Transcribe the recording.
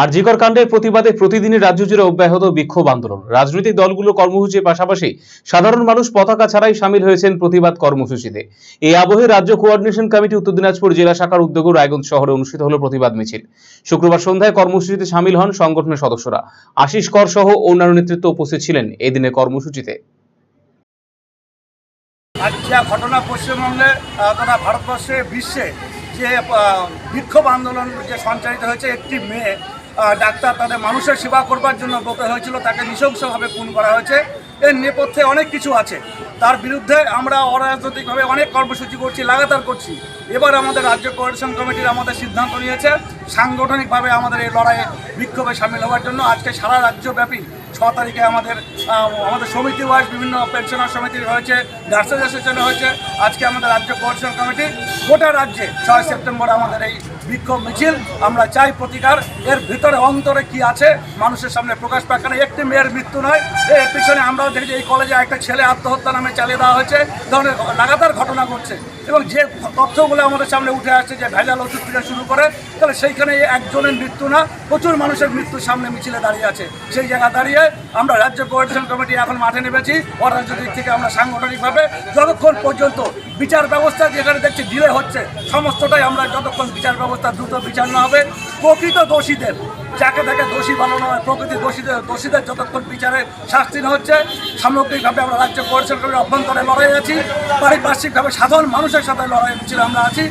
আরজিকর কাণ্ডের প্রতিবাদে প্রতিদিনই রাজ্য জুড়ে অব্যাহত বিক্ষোভ আন্দোলন। রাজনৈতিক দলগুলো কর্মসূচির পাশাপাশি সাধারণ মানুষ পতাকা ছাড়াই সামিল হয়েছেন প্রতিবাদ কর্মসূচিতে। এই আবহে রাজ্য কোঅর্ডিনেশন কমিটি উত্তর দিনাজপুর জেলা শাখার উদ্যোগে রায়গঞ্জ শহরে অনুষ্ঠিত হল প্রতিবাদ মিছিল। শুক্রবার সন্ধ্যায় কর্মসূচিতে সামিল হন সংগঠনের সদস্যরা। আশিস কর সহ অন্যান্য নেতৃত্ব উপস্থিত ছিলেন এই দিনের কর্মসূচিতে। আজ ঘটনা পশ্চিমবঙ্গে তথা ভারতবর্ষে, বিশ্বে যে বিক্ষোভ আন্দোলন যে সঞ্চালিত হয়েছে, একটি মেয়ে ডাক্তার তাদের মানুষের সেবা করবার জন্য ব্রত হয়েছিল, তাকে নৃশংসভাবে খুন করা হয়েছে। এর নেপথ্যে অনেক কিছু আছে। তার বিরুদ্ধে আমরা অরাজনৈতিকভাবে অনেক কর্মসূচি করছি, লাগাতার করছি। এবার আমাদের রাজ্য কোয়ারেশন কমিটির আমাদের সিদ্ধান্ত নিয়েছে সাংগঠনিকভাবে আমাদের এই লড়াইয়ে বিক্ষোভে সামিল হওয়ার জন্য আজকে সারা রাজ্যব্যাপী ছ তারিখে আমাদের আমাদের সমিতি ওয়াইজ বিভিন্ন পেনশনার সমিতি হয়েছে নার্সেস অ্যাসোসিয়েশন হয়েছে আজকে আমাদের রাজ্য কোঅর্ডিনেশন কমিটি গোটা রাজ্যে ছয় সেপ্টেম্বর আমাদের এই বিক্ষোভ মিছিল, আমরা চাই প্রতিকার। এর ভিতরে অন্তরে কি আছে মানুষের সামনে প্রকাশ পায় একটি মেয়ের মৃত্যু নয় এর পিছনে আমরাও দেখেছি এই কলেজে একটা ছেলে আত্মহত্যা নামে চালিয়ে দেওয়া হয়েছে। ধরনের লাগাতার ঘটনা ঘটছে এবং যে তথ্যগুলো আমাদের সামনে উঠে আসছে যে ভেজাল ওষুধ থেকে শুরু করে, তাহলে সেইখানে একজনের মৃত্যু না, প্রচুর মানুষের মৃত্যুর সামনে মিছিলে দাঁড়িয়ে আছে। সেই জায়গা দাঁড়িয়ে আমরা রাজ্য কোঅর্ডিনেশন কমিটি এখন মাঠে নেমেছি। অরাজনৈতিক থেকে আমরা সাংগঠনিকভাবে যতক্ষণ পর্যন্ত বিচার ব্যবস্থা যেখানে দেখছি ডিলে হচ্ছে, সমস্তটাই আমরা যতক্ষণ বিচার ব্যবস্থা দ্রুত বিচার না হবে, প্রকৃত দোষীদের, যাকে তাকে দোষী বানানো হয়, প্রকৃতি দোষীদের দোষীদের যতক্ষণ বিচারে শাস্তি না হচ্ছে, সামগ্রিকভাবে আমরা রাজ্য কমিটির অভ্যন্তরে লড়াই আছি। পারিপার্শ্বিকভাবে সাধারণ মানুষের সাথে লড়াই মিছিল আমরা আছি।